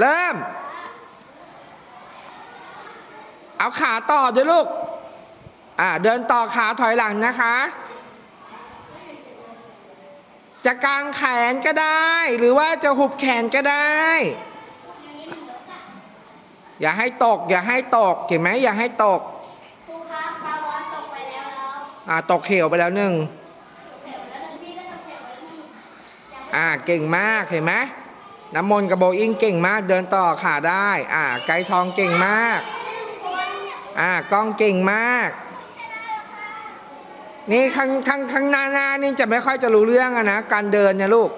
เริ่ม เอาขาต่อด้วยลูก อ่า เดินต่อขาถอยหลังนะคะ จะกางแขนก็ได้ หรือว่าจะหุบแขนก็ได้ อย่าให้ตก อย่าให้ตกเห็นไหมอย่าให้ตกครูครับปลาวานตกไปแล้วแล้วอ่าตกเขียวไปแล้วหนึ่งเขียวแล้วหนึ่งพี่ก็ตกเขียวแล้วหนึ่งยังไม่อ่าเก่งมากเห็นไหม น้ำมนต์กับโบอิงเก่งมากเดินต่อขาได้ อ่า ไกด์ทองเก่งมาก อ่ากล้องเก่งมาก นี่ข้างข้างข้างหน้าหน้านี่จะไม่ค่อยจะรู้เรื่องอะนะการเดินเนี่ยลูก